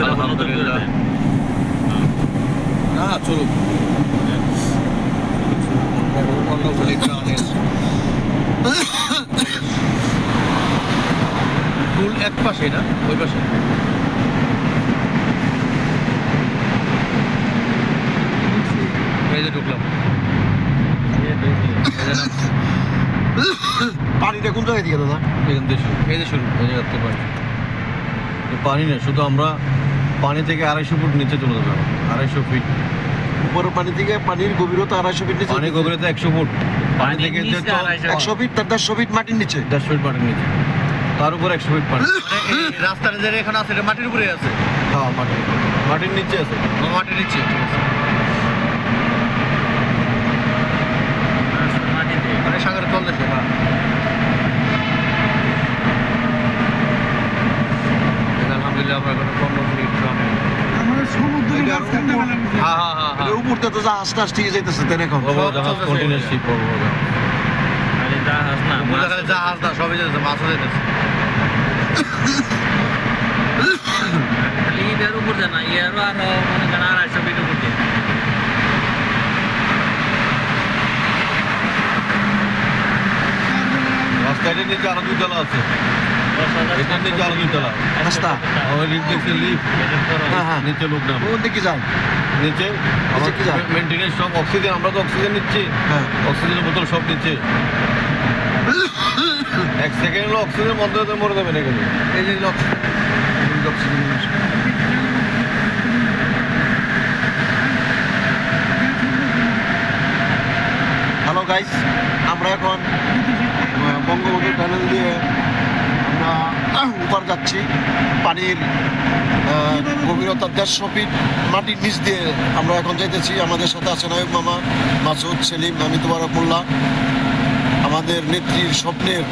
আলহামদুলিল্লাহ। না চলুক ফুল এক পাশে না ওই পাশে। ঢুকলাম। পানিটা কোন জায়গায় দিয়ে দাদা? এখান এই যে শুরু। এই জায়গাতে পানি পানি নেই শুধু আমরা পানি থেকে আড়াইশো ফুট নিচে চলে যাবে। আড়াইশো ফিট উপরে পানি থেকে পানির গভীরতা আড়াইশো ফিট নিচে। পানি গভীরতা একশো ফুট। পানি থেকে একশো ফিট। তার দেড়শো ফিট মাটির নিচে। দেড়শো ফিট মাটির নিচে। তার উপর একশো ফিট পানি। রাস্তার যে এখানে আছে এটা মাটির উপরে আছে? হ্যাঁ মাটির মাটির নিচে আছে। মাটির নিচে সাগরের তল দেশে হ্যাঁ আলহামদুলিল্লাহ আমরা এখন পনেরো মিনিট ট্রামে আমাদের হ্যাঁ হ্যাঁ হ্যাঁ এটা উপর থেকে তো জাহাজ টাহাজ ঠিক যাইতেছে তাই এখন? জাহাজ বড় বড় জাহাজ না জাহাজ না সবই যেতেছে মাছও যেতেছে খালি ইটার উপর না ইয়ারও আরও মনে করেন আড়াইশো ফিট উপর দিয়ে রাস্তাটার নিচে আরও দুই তলা আছে। এটার নিচে আরও দুই রাস্তা? ওই লিফট দেখছে লিফট হ্যাঁ হ্যাঁ। নিচে লোক নামে। ওর দিকে যান নিচে আমার কি? মেনটেনেন্স সব অক্সিজেন আমরা তো অক্সিজেন নিচ্ছি। হ্যাঁ। অক্সিজেনের বোতল সব নিচ্ছে। এক সেকেন্ড হলো অক্সিজেন বন্ধ হতে মরে যাবে না কিন্তু এই যে অক্সিজেন অক্সিজেন হ্যালো গাইস আমরা এখন বঙ্গবন্ধু টানেল দিয়ে উপর যাচ্ছি পানির গভীরতা দেড়শো ফিট মাটির নিচ দিয়ে আমরা এখন যাইতেছি। আমাদের সাথে আছে নায়ক মামা মাসুদ সেলিম আমি তোমার মোল্লা। আমাদের নেত্রীর স্বপ্নের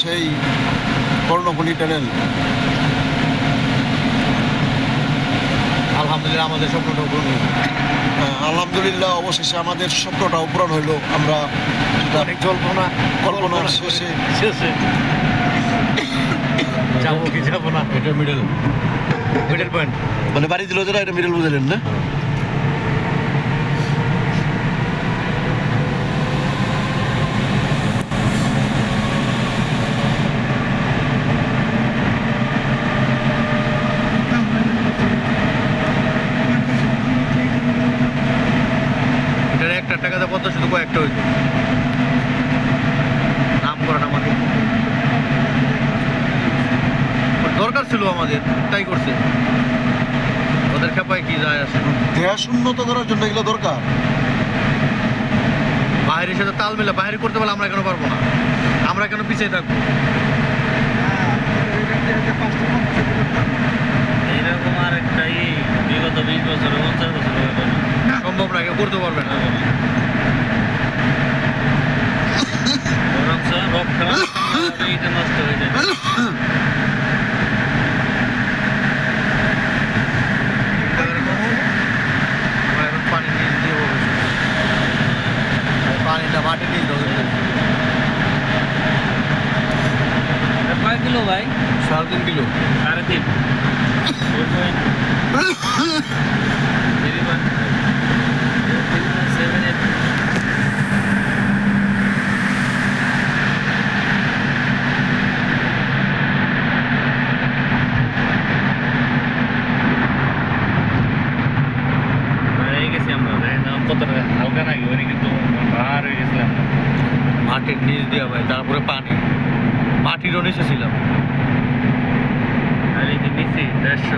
সেই কর্ণফুলি টানেল আলহামদুলিল্লাহ আমাদের স্বপ্নটা পূরণ হয়েছে আলহামদুলিল্লাহ অবশেষে আমাদের স্বপ্নটাও পূরণ হইল আমরা সেটা জল্পনা কল্পনার শেষে শেষে। যাব কি যাব না? এটা মিডল মিডল পয়েন্ট মানে বাড়ি দিল এটা মিডল বুঝালেন না এটার একটা টাকাতে পদ্মা শুধু কয়েকটা হইতো নাম করে না আমাদের ছিল আমাদের তাই করছে। ওদের খেপায় কি যায় আসে? দেশ উন্নত করার জন্য এগুলো দরকার। বাইরের সাথে তাল মেলা বাইরে করতে পারলে আমরা কেন পারব না? আমরা কেন পিছিয়ে থাকব? এইরকম আর একটা বিগত বিশ বছর পঞ্চাশ বছর সম্ভব না কেউ করতে পারবে না। বরঞ্চ রক্ষা এইটা নষ্ট হয়ে যায় আমরা এখন পানি নিচ দিয়ে বসে পানিটা মাটি নিচ দিয়ে এটা কয় কিলো ভাই সাড়ে তিন কিলো সাড়ে তিন Four point three point seven eight. হয়ে গেছি আমরা দেখেন না কতটা হালকা নাকি ওই কিন্তু ভার হয়ে গেছিলাম মাটির নিচ দিয়ে ভাই তারপরে পানি মাটিরও নিচে ছিলাম আর এই যে নিচে দেড়শো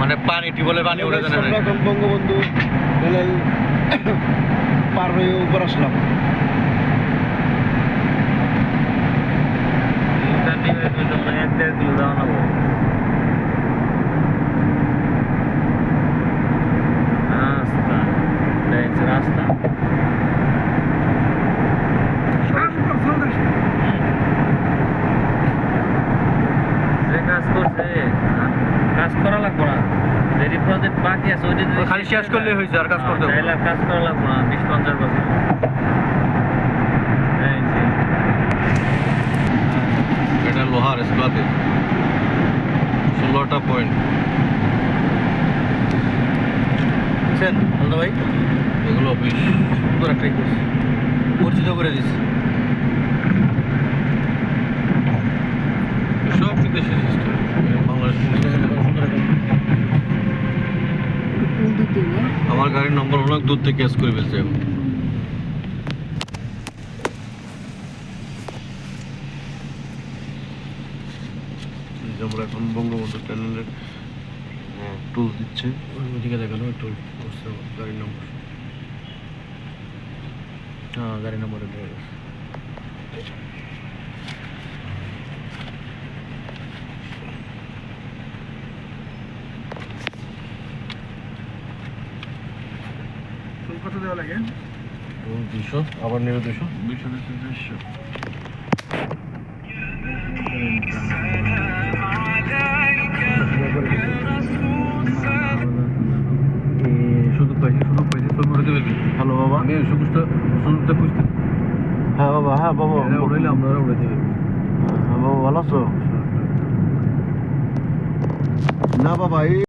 মানে পানি টিউবওয়েলের পানি উঠে যায় না এখন বঙ্গবন্ধু পার হয়ে উপর আসলাম। রাস্তা যে কাজ করছে কাজ করা লাগবো না দেরি প্রজেক্ট বাকি আছে ওইটা যদি খালি শেষ করলে হয়েছে আর কাজ করতে হবে। না। তাহলে কাজ করা লাগবো না বিশ পঞ্চাশ বছর। এটা লোহার স্ক্লাবে ষোলোটা পয়েন্ট বুঝছেন আলদা ভাই? এগুলো অফিস সুন্দর একটা করছে পরিচিত করে দিচ্ছে। সব বিদেশি সিস্টেম বাংলাদেশ দিতে না আমার গাড়ির নম্বর অনেক দূর থেকে ক্যাচ করে ফেলছে। এখন আমরা এখন বঙ্গবন্ধু টানেলের টুল দিচ্ছে। ওইদিকে দেখানো টুল করছে গাড়ির নম্বর হ্যাঁ গাড়ি নম্বর দিয়ে গেছে ফুল কত দেওয়া লাগে। দুশো আবার নেবে দুশো দুশো দুশো দুশো সুযোগ পাইছি সুযোগ পাইছি ছবি উঠে দেবে হ্যালো বাবা। আমি সুযোগটা সুযোগটা খুঁজতে। হ্যাঁ বাবা হ্যাঁ বাবা উড়াইলে আপনারা উড়ে দেবে হ্যাঁ বাবা ভালো আছো? না বাবা এই